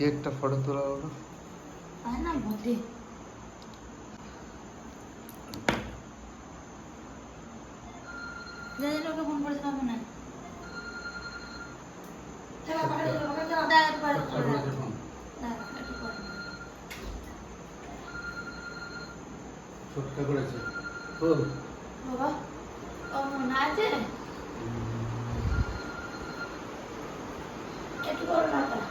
যা কেকটা ফটো তোলা হলো না ওকে ফোন করে না একটু। ছোট্ট করেছে। বাবা ও মনে আছে? একটু বড় হলো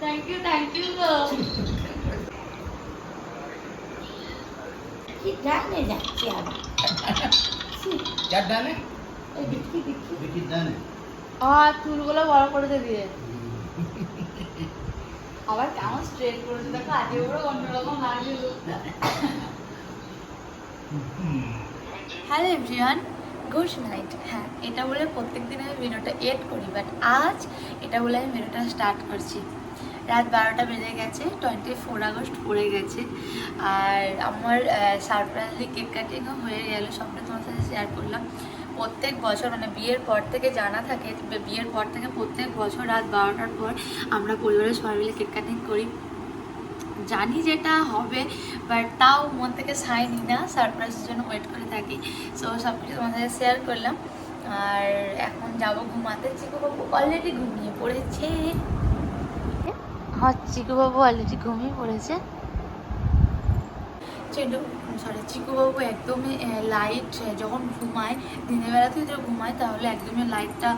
থ্যাংক ইউ থ্যাংক ইউ গো কি জানে যাচ্ছে আবার যার ডানে দেখি দেখি দেখি ডানে আর চুলগুলো বড় করে দিয়ে। আবার কেমন স্ট্রেট করেছে দেখো আজকে পুরো অন্যরকম লাগছে হ্যালো এভরিওয়ান গুড নাইট। হ্যাঁ এটা বলে প্রত্যেক দিন আমি ভিডিওটা এড করি বাট আজ এটা বলে আমি ভিডিওটা স্টার্ট করছি। রাত বারোটা বেজে গেছে টোয়েন্টি ফোর আগস্ট পড়ে গেছে, আর আমার সারপ্রাইজলি কেক কাটিংও হয়ে গেল, সবটা তোমার সাথে শেয়ার করলাম। প্রত্যেক বছর মানে বিয়ের পর থেকে জানা থাকে, বিয়ের পর থেকে প্রত্যেক বছর রাত বারোটার পর আমরা পরিবারের সবাই মিলে কেক কাটিং করি। জানি যেটা হবে বাট তাও মন থেকে সাই নিই না সারপ্রাইজের জন্য ওয়েট করে থাকি। সো সব কিছু সাথে শেয়ার করলাম। আর এখন যাব ঘুমাতে। চিকু বাবু অলরেডি ঘুমিয়ে পড়েছে। হ্যাঁ চিকু বাবু অলরেডি ঘুমিয়ে পড়েছে। চেন্ডু সরি চিকুবাবু একদমই লাইট যখন ঘুমায় দিনের বেলাতে যদি ঘুমায় তাহলে একদমই লাইটটা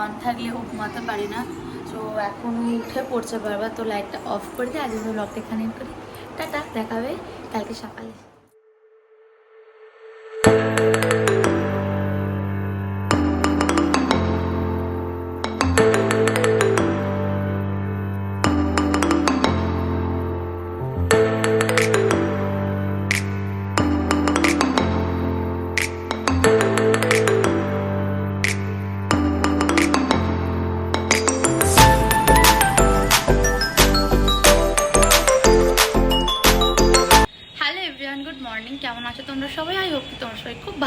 অন থাকলে ও ঘুমাতে পারে না। তো এখন উঠে পড়ছে বারবার, তো লাইটটা অফ করে দিই আজকে ব্লগটা এখানে করি। টাটা দেখাবে কালকে সকালে।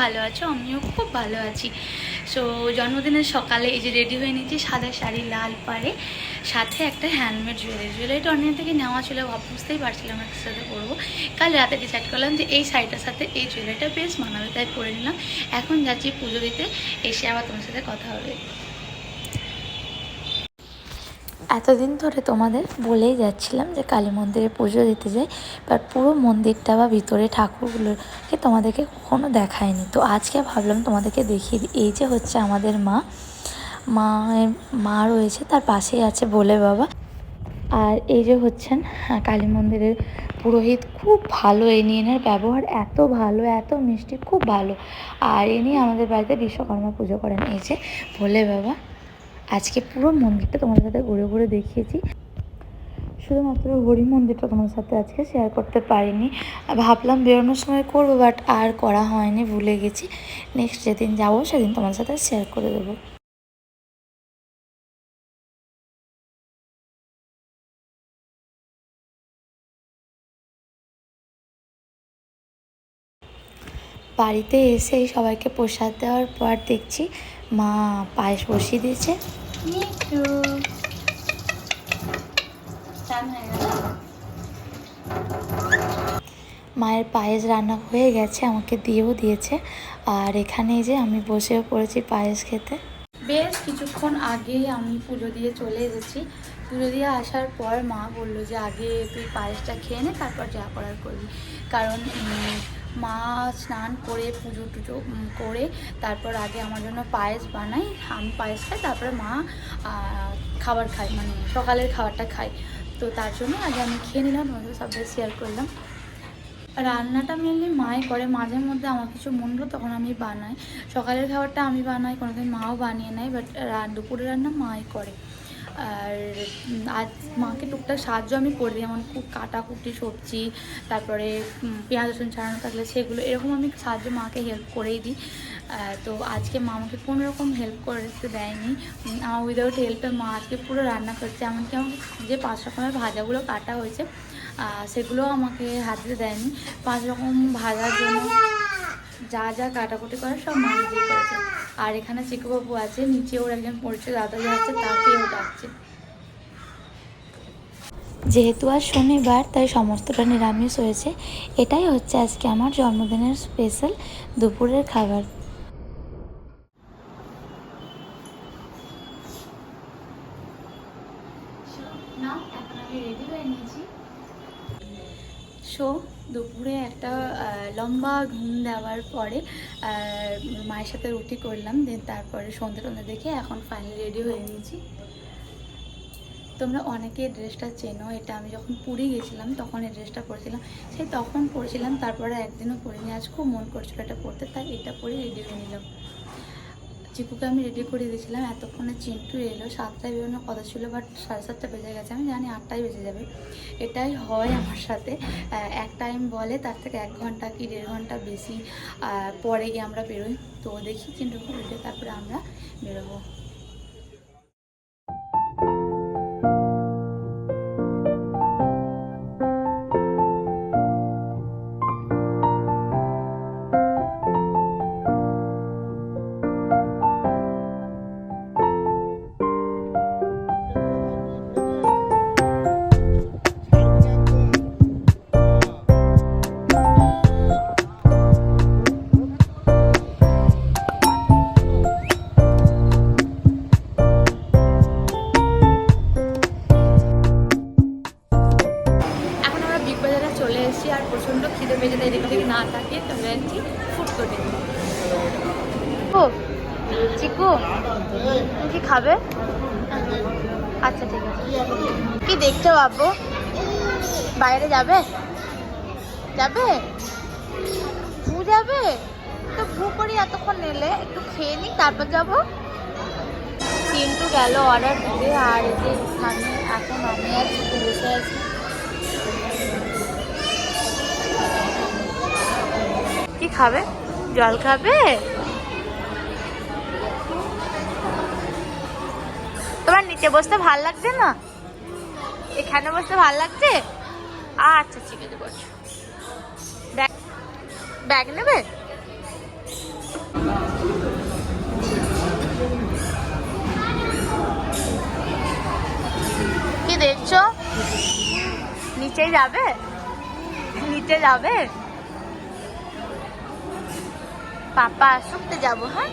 ভালো আছো, আমিও খুব ভালো আছি। সো জন্মদিনের সকালে এই যে রেডি হয়ে নিয়েছি সাদা শাড়ি লাল পাড়ে, সাথে একটা হ্যান্ডমেড জুয়েলারি জুয়েলারিটা অনলাইন থেকে নেওয়া ছিল বুঝতেই পারছিলাম একটা সাথে পরবো। কাল রাতে ডিসাইড করলাম যে এই শাড়িটার সাথে এই জুয়েলারিটা বেশ মানাবে, তাই পরে নিলাম। এখন যাচ্ছি পুজো দিতে, এসে আবার তোমার সাথে কথা হবে। এতদিন ধরে তোমাদের বলেই যাচ্ছিলাম যে কালী মন্দিরে পুজো দিতে যাই বাট পুরো মন্দিরটা বা ভিতরে ঠাকুরগুলোকে তোমাদেরকে কখনো দেখায়নি। তো আজকে ভাবলাম তোমাদেরকে দেখিয়ে এই যে হচ্ছে আমাদের মা মা মা রয়েছে তার পাশেই আছে বলে বাবা। আর এই যে হচ্ছেন হ্যাঁ, কালী মন্দিরের পুরোহিত খুব ভালো এই নিয়ে এনার ব্যবহার এত ভালো এত মিষ্টি খুব ভালো। আর ইনি আমাদের বাড়িতে বিশ্বকর্মা পুজো করেন। এই যে ভোলে বাবা। আজকে পুরো মন্দিরটা তোমাদের সাথে ঘুরে ঘুরে দেখিয়েছি। শুধুমাত্র হরি মন্দিরটা তোমার সাথে আজকে শেয়ার করতে পারিনি। ভাবলাম বেরোনোর সময় করব বাট আর করা হয়নি, ভুলে গেছি। নেক্সট যেদিন যাব, সেদিন তোমার সাথে শেয়ার করে দেবো। বাড়িতে এসে সবাইকে প্রসাদ দেওয়ার পর দেখছি মা পায়েস বসিয়ে দিয়েছে। মায়ের পায়েস রান্না হয়ে গেছে, আমাকে দিয়েও দিয়েছে। আর এখানে যে আমি বসেও পড়েছি পায়েস খেতে। বেশ, কিছুক্ষণ আগেই আমি পুজো দিয়ে চলে এসেছি। পুজো দিয়ে আসার পর মা বলল যে, আগে তুই পায়েসটা খেয়ে নে, তারপর যা করার করবি। কারণ মা স্নান করে পুজো টুজো করে তারপর আগে আমার জন্য পায়েস বানাই, আমি পায়েস খাই, তারপরে মা খাবার খায় মানে সকালের খাবারটা খায়। তো তার জন্য আগে আমি খেয়ে নিলাম, তোমাদের সবাই শেয়ার করলাম। রান্নাটা মেনলি মাই করে, মাঝে মধ্যে আমার কিছু মন হলো তখন আমি বানাই। সকালের খাবারটা আমি বানাই, কোনোদিন মাও বানিয়ে নেয় বাট দুপুরের রান্না মাই করে। আর আজ মাকে টুকটাক সাহায্য আমি করে যেমন খুব কাটাকুটি সবজি তারপরে পেঁয়াজ রসুন ছাড়ানো থাকলে সেগুলো এরকম আমি সাহায্য মাকে হেল্প করেই দিই। তো আজকে মা আমাকে কোনো রকম হেল্প করতে দেয়নি। আমার উইদাউট হেল্পে মা আজকে পুরো রান্না করছে এমনকি আমাকে যে পাঁচ রকমের ভাজাগুলো কাটা হয়েছে আহ, সেগুলোও আমাকে হাতে দেয়নি। পাঁচ রকম ভাজার জন্য যা যা কাটাকুটি করে সব মা নিজেই করেছে। আর এখানে চিকুবাবু আছে নিচে ওর একজন পরিচয় দাদা যাচ্ছে তাকেও ডাকছে। যেহেতু আজ শনিবার তাই সমস্তটা নিরামিষ হয়েছে। এটাই হচ্ছে আজকে আমার জন্মদিনের স্পেশাল দুপুরের খাবার। না এখন আমি রেডি হয়ে নিয়েছি। সো দুপুরে একটা লম্বা ঘুম দেওয়ার পরে মায়ের সাথে রুটি করলাম, দেন তারপরে সন্ধ্যে টন্ধে দেখে এখন ফাইনালি রেডি হয়ে নিয়েছি। তোমরা অনেকে ড্রেসটা চেনো, এটা আমি যখন পুরী গেছিলাম, তখন এই ড্রেসটা পরেছিলাম। সেই তখন পরেছিলাম, তারপরে একদিনও পরিনি, আজ খুব মন করছিল এটা পরতে, তাই এটা পরে রেডি হয়ে নিলাম। চিকুকে আমি রেডি করে দিয়েছিলাম। এতক্ষণে চিন্টু এলো। সাতটায় বেরোনোর কথা ছিল বাট সাড়ে সাতটা বেজে গেছে। আমি জানি আটটায় বেজে যাবে। এটাই হয় আমার সাথে। এক টাইম বলে, তার থেকে এক ঘণ্টা কি দেড় ঘণ্টা বেশি পরে গিয়ে আমরা বেরোই। তো দেখি চিন্টুকে রেডি তারপরে আমরা বেরোবো। তুমি কি খাবে? আচ্ছা ঠিক আছে। কি দেখছ বাবু বাইরে যাবে? যাবে? ভু যাবে? তো ভু করি এতক্ষণ নেলে একটু খেয়ে নি তারপর যাব। চিন্টু গেল অর্ডার দিতে, আর এই যে এখানে এখন আমি চিকু বসে আছি। কি খাবে? জল খাবে তোমার নিচে বসতে ভালো লাগছে না? এখানে বসতে ভালো লাগছে? আচ্ছা ঠিক আছে, বসো। ব্যাগ ব্যাগ নেবে? কি দেখছ? নিচেই যাবে? নিচে যাবে? পাপা শুকতে যাব হ্যাঁ?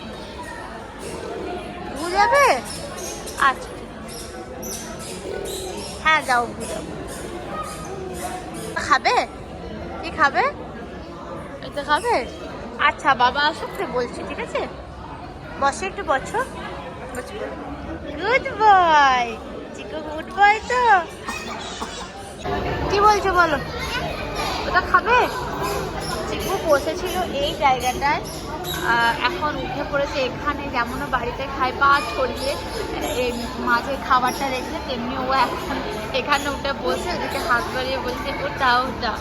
যাবে? আচ্ছা। হ্যাঁ যাও। যাব খাবে? কি খাবে? এটা খাবে? আচ্ছা বাবা শুকতে বলছি, ঠিক আছে? বসে একটু বছো good boy Chiku good boy তো। কি বলছো বলো? ওটা খাবে? চিকু বসেছিল এই জায়গাটায়। এখন উঠে পড়েছে এখানে যেমন ও বাড়িতে খায় পা ছড়িয়ে এই মাঝে খাবারটা রেখে তেমনি ও এখন এখানে উঠে বসে ওদিকে হাত বাড়িয়ে বলছে ওটা ওটা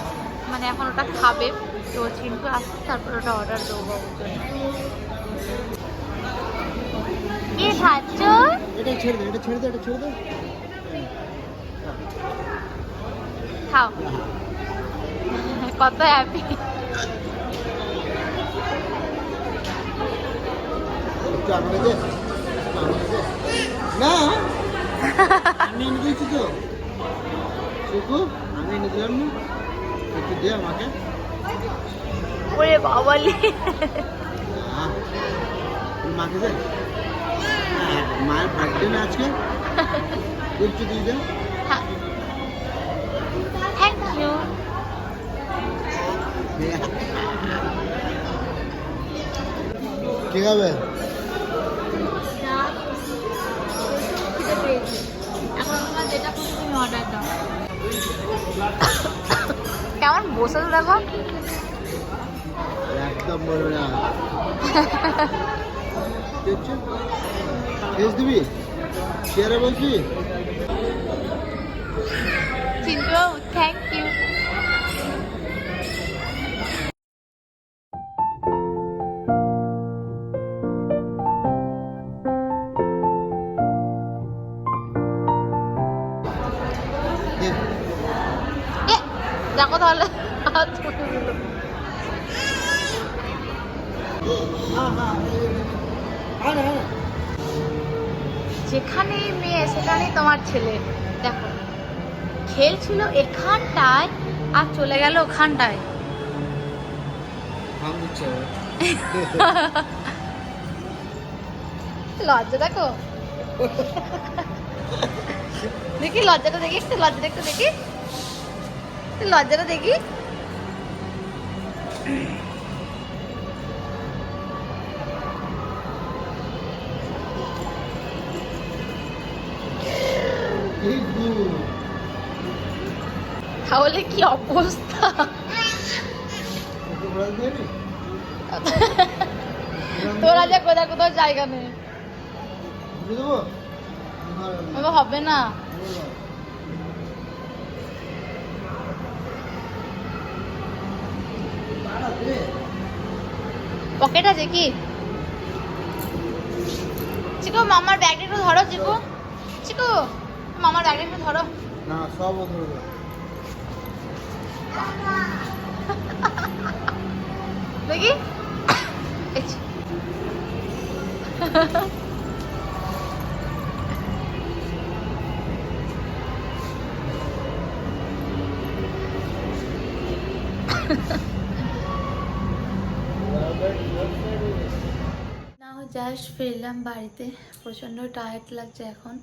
মানে এখন ওটা খাবে। তো চিন্টু আসছে তারপর ওটা অর্ডার দেবো। কি খাচ্ছ? এটা ছেড়ে দে এটা ছেড়ে দে এটা ছেড়ে দে। খাও। কত হ্যাপি একটু আমাকে দে আমাকে দে না আমি এনে দিয়েছি তো। শুকু আমি এনে দিলাম না। একটু দে আমাকে। ওরে বাবালি মাকে দে। হ্যাঁ, মায়ের বার্থডে না আজকে। একটু দিয়ে দে। থ্যাংক ইউ ঠিক হবে এখন তোমার তুমি অর্ডার দাও। কেমন? বসে তো দেখো। একদম বলবে না। দিবি? চেয়ারে বলছি থ্যাংক দেখ তাহলে না হ্যাঁ মেয়ে, সেখানেই তোমার ছেলে দেখো খেলছিল এখানটায় আর চলে গেল ওখানটায়। লজ্জা দেখো দেখি, লজ্জাটা দেখি, একটু লজ্জাটা একটু দেখি। লজ্জাটা দেখি। তাহলে কি অবস্থা? তোরা যে কোথাও কোথাও জায়গা নেই। হবে না। পকেট আছে কি? চিকু মামার ব্যাগটা একটু ধরো চিকু। চিকু মামার ব্যাগটা একটু ধরো। না সব ও দেখি। এই যে। না জাস্ট ফিরলাম বাড়িতে। প্রচণ্ড টায়ার্ড লাগছে এখন।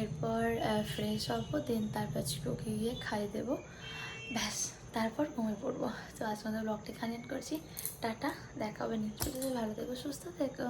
এরপর ফ্রেশ হব দেন তারপর চিকুকে গিয়ে খাইয়ে দেবো। ব্যাস, তারপর ঘুমিয়ে পড়ব। তো আজ আমাদের ব্লগটা end করছি। টাটা, দেখা হবে নিশ্চয়ই ভালো থেকো, সুস্থ থেকো।